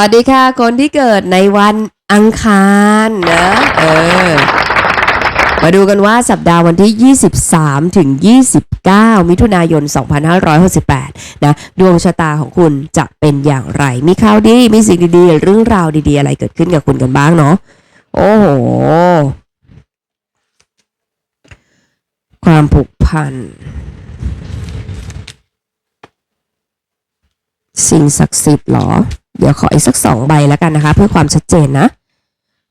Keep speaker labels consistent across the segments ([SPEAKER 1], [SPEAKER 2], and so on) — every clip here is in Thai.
[SPEAKER 1] วัสดีค่ะ คนที่เกิดในวันอังคารนะเออมาดูกันว่าสัปดาห์วันที่ 23 ถึง 29 มิถุนายน 2568 นะ ดวงชะตาของคุณจะเป็นอย่างไร มีข่าวดี มีสิ่งดีๆ เรื่องราวดีๆ อะไรเกิดขึ้นกับคุณกันบ้างเนาะ โอ้โห ความผูกพัน สิ่งศักดิ์สิทธิ์หรอ เดี๋ยวขออีกสักสองใบแล้วกันนะคะ เพื่อความชัดเจนนะ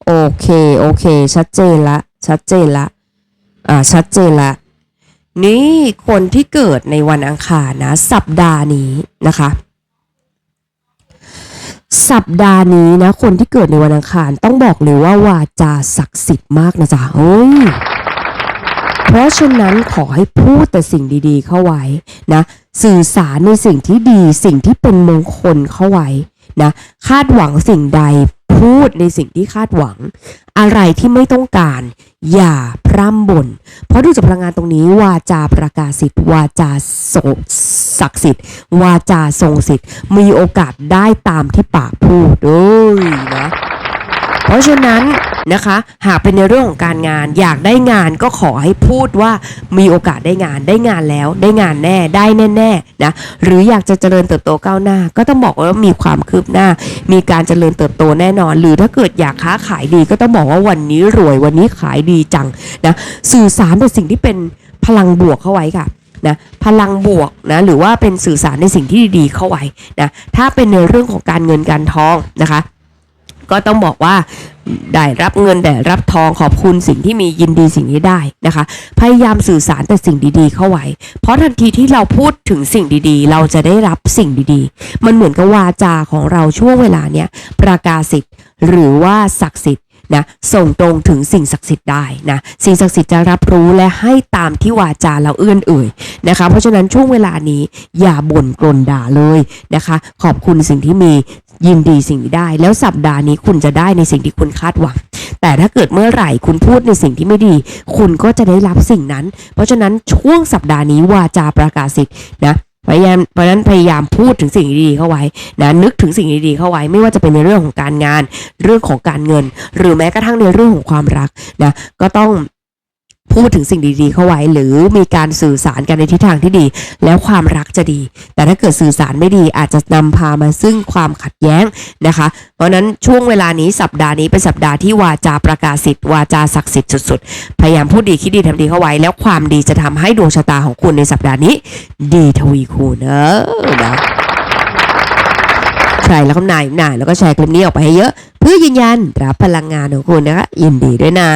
[SPEAKER 1] โอเค โอเค ชัดเจนละ ชัดเจนละ อ่า ชัดเจนละ นี่คนที่เกิดในวันอังคารนะ สัปดาห์นี้นะคะ สัปดาห์นี้นะ คนที่เกิดในวันอังคารต้องบอกเลยว่าวาจาศักดิ์สิทธิ์มากนะจ๊ะเฮ้ยเพราะฉะนั้นขอให้พูดแต่สิ่งดี ๆ เข้าไว้นะ สื่อสารในสิ่งที่ดี สิ่งที่เป็นมงคลเข้าไว้ นะคาดหวังสิ่งใดพูดในสิ่งที่คาดหวัง อะไรที่ไม่ต้องการ อย่าพร่ำบ่นเพราะดูจากพลังงานตรงนี้ วาจาประกาศสิทธิ์วาจาโสศักดิ์สิทธิ์วาจาทรงสิทธิ์มีโอกาสได้ตามที่ปากพูดด้วยนะ ราะฉะนั้นนะคะ หากเป็นในเรื่องของการงาน อยากได้งานก็ขอให้พูดว่ามีโอกาสได้งานได้งานแล้ว ได้งานแน่ได้แน่ๆนะหรืออยากจะเจริญเติบโตก้าวหน้า ก็ต้องบอกว่ามีความคืบหน้า มีการเจริญเติบโตแน่นอน หรือถ้าเกิดอยากค้าขายดี ก็ต้องบอกว่าวันนี้รวยวันนี้ขายดีจังนะสื่อสารแต่สิ่งที่เป็นพลังบวกเข้าไว้ค่ะนะพลังบวกนะหรือว่าเป็นสื่อสารในสิ่งที่ดีๆเข้าไว้นะถ้าเป็นในเรื่องของการเงินการทองนะคะ ก็ต้องบอกว่าได้รับเงินได้รับทองขอบคุณสิ่งที่มียินดีสิ่งที่ได้นะคะ พยายามสื่อสารแต่สิ่งดีๆ เข้าไว้ เพราะทันทีที่เราพูดถึงสิ่งดีๆ เราจะได้รับสิ่งดีๆ มันเหมือนกับวาจาของเราช่วงเวลาเนี้ยประกาศสิทธิ์หรือว่าศักดิ์สิทธิ์นะส่งตรงถึงสิ่งศักดิ์สิทธิ์ได้นะสิ่งศักดิ์สิทธิ์จะรับรู้และให้ตามที่วาจาเราเอื้อนเอ่ยนะคะ เพราะฉะนั้นช่วงเวลานี้อย่าบ่นกลนด่าเลยนะคะ ขอบคุณสิ่งที่มี ยินดีสิ่งที่ได้ แล้วสัปดาห์นี้คุณจะได้ในสิ่งที่คุณคาดหวัง แต่ถ้าเกิดเมื่อไหร่คุณพูดในสิ่งที่ไม่ดี คุณก็จะได้รับสิ่งนั้น เพราะฉะนั้นช่วงสัปดาห์นี้วาจาประกาศสิทธิ์นะพยายามเพราะฉะนั้นพยายามพูดถึงสิ่งดีๆเข้าไว้นะนึกถึงสิ่งดีๆเข้าไว้ ไม่ว่าจะเป็นในเรื่องของการงาน เรื่องของการเงิน หรือแม้กระทั่งในเรื่องของความรักนะก็ต้อง พูดถึงสิ่งดีๆเข้าไว้ หรือมีการสื่อสารกันในทิศทางที่ดี แล้วความรักจะดี แต่ถ้าเกิดสื่อสารไม่ดีอาจจะนำพามาซึ่งความขัดแย้งนะคะ เพราะนั้นช่วงเวลานี้สัปดาห์นี้เป็นสัปดาห์ที่วาจาประกาศสิทธิ์วาจาศักดิ์สิทธิ์สุดๆ พยายามพูดดีคิดดีทำดีเข้าไว้ แล้วความดีจะทำให้ดวงชะตาของคุณในสัปดาห์นี้ ดีทวีคูณเออนะใครแล้วก็นายนายแล้วก็แชร์คลิปนี้ออกไปให้เยอะ เพื่อยืนยันรับพลังงานของคุณนะคะยินดีด้วยนะ